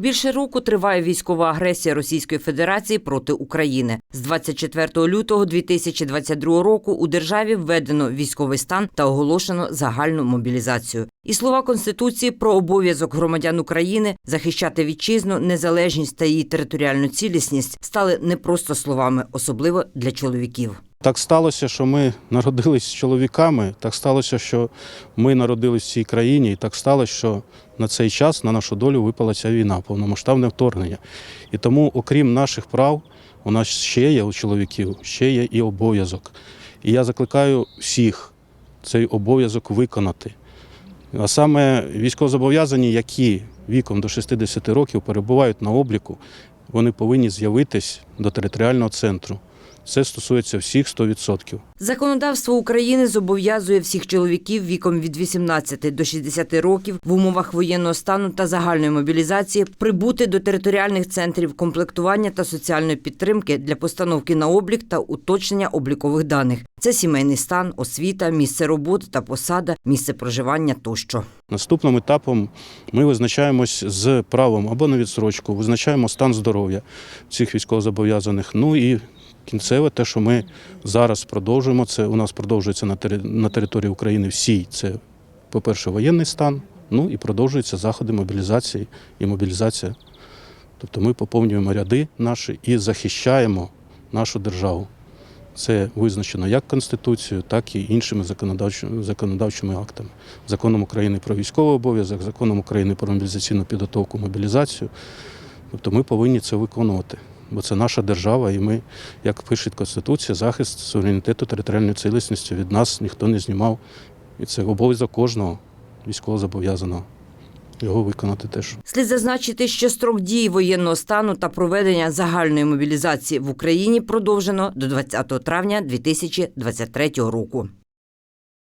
Більше року триває військова агресія Російської Федерації проти України. З 24 лютого 2022 року у державі введено військовий стан та оголошено загальну мобілізацію. І слова Конституції про обов'язок громадян України захищати вітчизну, незалежність та її територіальну цілісність стали не просто словами, особливо для чоловіків. Так сталося, що ми народились з чоловіками, так сталося, що ми народились в цій країні, і так сталося, що на цей час на нашу долю випала ця війна, повномасштабне вторгнення. І тому, окрім наших прав, у нас ще є у чоловіків, ще є і обов'язок. І я закликаю всіх цей обов'язок виконати. А саме військовозобов'язані, які віком до 60 років перебувають на обліку, вони повинні з'явитись до територіального центру. Це стосується всіх 100%. Законодавство України зобов'язує всіх чоловіків віком від 18 до 60 років в умовах воєнного стану та загальної мобілізації прибути до територіальних центрів комплектування та соціальної підтримки для постановки на облік та уточнення облікових даних. Це сімейний стан, освіта, місце роботи та посада, місце проживання тощо. Наступним етапом ми визначаємось з правом або на відсрочку, визначаємо стан здоров'я цих військовозобов'язаних. Ну і кінцеве, те, що ми зараз продовжуємо, це у нас продовжується на на території України всій. Це, по-перше, воєнний стан, ну і продовжуються заходи мобілізації і мобілізація. Тобто ми поповнюємо ряди наші і захищаємо нашу державу. Це визначено як Конституцією, так і іншими законодавчими, законодавчими актами. Законом України про військовий обов'язок, законом України про мобілізаційну підготовку, мобілізацію. Тобто ми повинні це виконувати, бо це наша держава, і ми, як пише Конституція, захист суверенітету територіальної цілісності від нас ніхто не знімав. І це обов'язок кожного військовозобов'язаного. Його виконати теж. Слід зазначити, що строк дії воєнного стану та проведення загальної мобілізації в Україні продовжено до 20 травня 2023 року.